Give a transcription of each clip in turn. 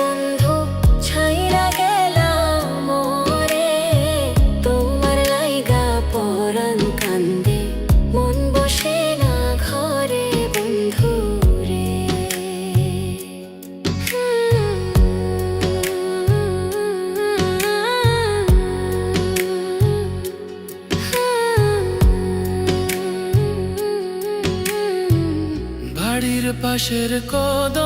বন্ধু ছাইরা তোমার লাইগা মন বসে না ঘরে বন্ধু রে। বাড়ির পাশের কদম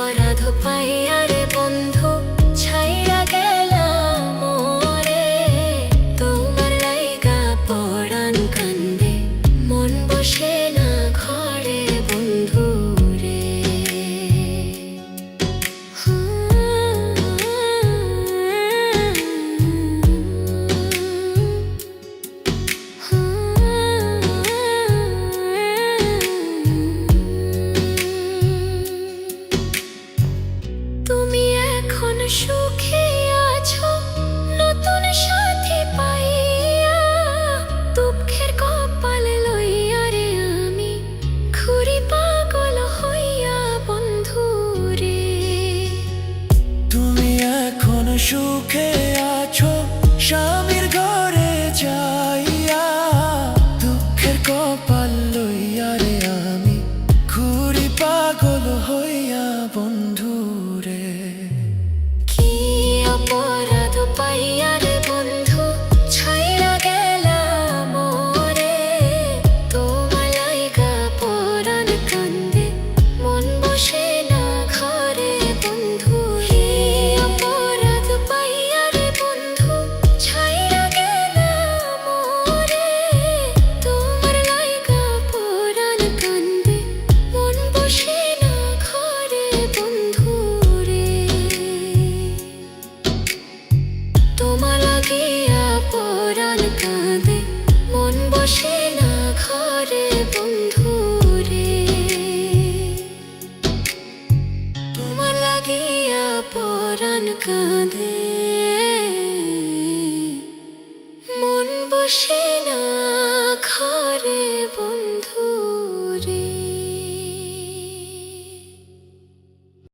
পাইয়া 输给 কাঁদে। মন বসে না ঘরে বন্ধু।